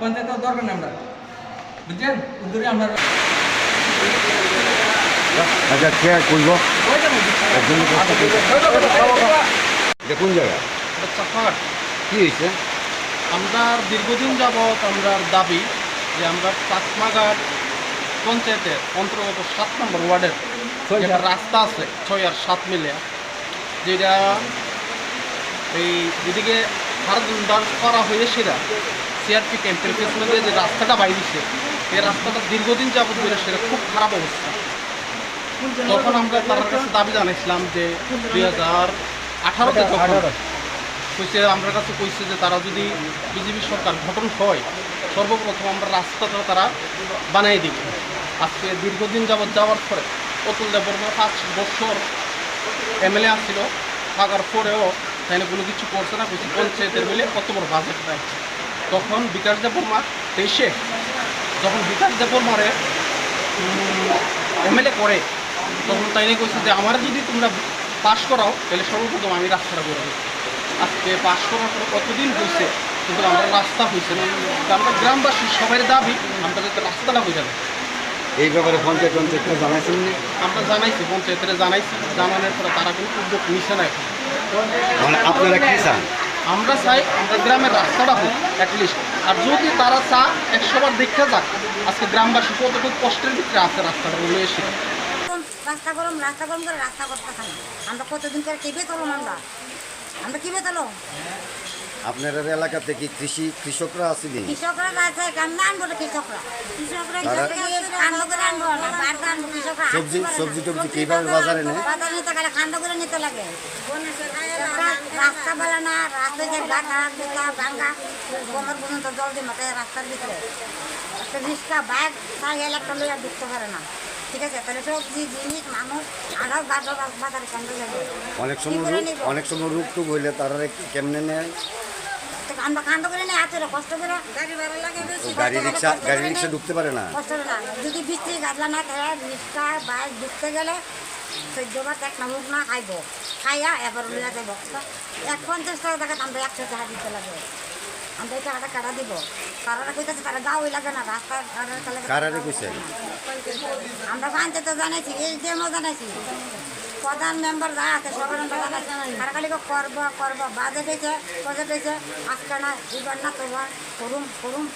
পঞ্চায়েত দরকার নেই আমরা বুঝছেন উদ্যোগে আমরা আচ্ছা কে করব কোন জায়গা? কি হয়েছে? আমরা দীর্ঘদিন যাবৎ আমরা দাবি যে আমরা চাকমাঘাট পঞ্চায়েতের অন্তর্গত সাত নম্বর ওয়ার্ডের একটা রাস্তা আছে ছয় আর সাত মিলে যেটা এই এদিকে হারদার করা হয়ে সেটা সিআরপি ক্যাম্পের পেছনে যে রাস্তাটা বাইরেছে এই রাস্তাটা দীর্ঘদিন যাবৎ ধরে সেটা খুব খারাপ অবস্থা। তখন আমরা তার কাছে দাবি জানাইছিলাম যে দুই হাজার আঠারোতে যখন কইছে আমার কাছে কইছে যে তারা যদি বিজেপি সরকার গঠন হয় সর্বপ্রথম আমরা রাস্তাটা তারা বানাই দিবে। আজকে দীর্ঘদিন যাবৎ যাওয়ার পরে অতুল দেববর্মা পাঁচ বছর এমএলএ আসছিল থাকার পরেও তাই কোনো কিছু করছে না কিছু পঞ্চায়েতের মিলে কত বড় বাজেট দেয় তখন বিকাশ দেববর্মা দেশে যখন বিকাশ দেববর্মারে এমএলএ করে তখন তাই নিয়ে কইছে যে আমার যদি তোমরা পাশ করাও তাহলে সর্বপ্রথম আমি রাস্তাটা করে দেবো আজকে পাশ করার পরে কতদিন হয়েছে কিন্তু আমরা রাস্তা হয়েছে না। আমরা গ্রামবাসী সবাই দাবি আমরা যাতে রাস্তাটা হয়ে যাবে এই ব্যাপারে পঞ্চায়েত পঞ্চায়েতকে জানাইছেন? আমরা জানাইছি পঞ্চায়েতের জানাইছি। জানানোর পরে তারা কিন্তু উদ্যোগ নিচ্ছে না এখন। মানে আপনারা কি চান? আমরা চাই আমরা গ্রামের রাস্তাটা হোক অ্যাটলিস্ট আর যদি তারা চা একশোবার দেখতে যাক আজকে গ্রামবাসী কতটুকু কষ্টের ভিতরে আছে রাস্তাটা রয়ে এসে। রাস্তা গরম রাস্তা গরম করে রাস্তা করতে খাই আমরা কতদিন করে কিবে তলুম আমরা? আমরা কিবে তলো আপনাদের এলাকাতে কি কৃষি কৃষকরা? কৃষকরা আছে কেমন আনব কৃষকরা। কৃষকরা আনব করে আনব না বাড়তে আনব কৃষকরা সবজি সবজি টবজি কীভাবে বাজারে নেয়? বাজার নিতে গেলে করে নিতে লাগে। রাস্তা বলে না রাস্তা যে গুতা ভাঙ্গা। গোমর পর্যন্ত জল দিয়ে মাথায় রাস্তার ভিতরে। একটা রিক্সা বাইক তাই একটা লইয়া ঢুকতে পারে না। ঠিক আছে? তাহলে সবজি জিনিস মানুষ আরও বাজার বাজারে কেন্দ্র যাবে। অনেক সময় করে? অনেক সময় রোগ টুক হইলে তারা কেমনে নেয়? আমরা কাণ্ড করে নিয়ে আছে কষ্ট করে। গাড়ি ভাড়া লাগে গাড়ি রিক্সা গাড়ি রিক্সা ঢুকতে পারে না। কষ্ট করে না। যদি বৃষ্টি গাছলা না থাকে রিক্সা বাইক ঢুকতে গেলে চোদ্দবার এক না মুখ না খাইব। খাইয়া এবার লইয়া যাব এক পঞ্চাশ টাকা টাকা আমরা একশো টাকা দিতে লাগে। আমরা এই টাকাটা কাটা দিব? তারা কইতেছে তারা গাওই লাগে না রাস্তার কারারে কইছে? আমরা পাঞ্চে তো জানাইছি এই ডেমও জানাইছি প্রধান মেম্বার যা আছে সবার আমরা জানাইছি কয় করব করব বাজেট হয়েছে বাজেট হয়েছে আজকে না এবার না তোমার, করুম করুম।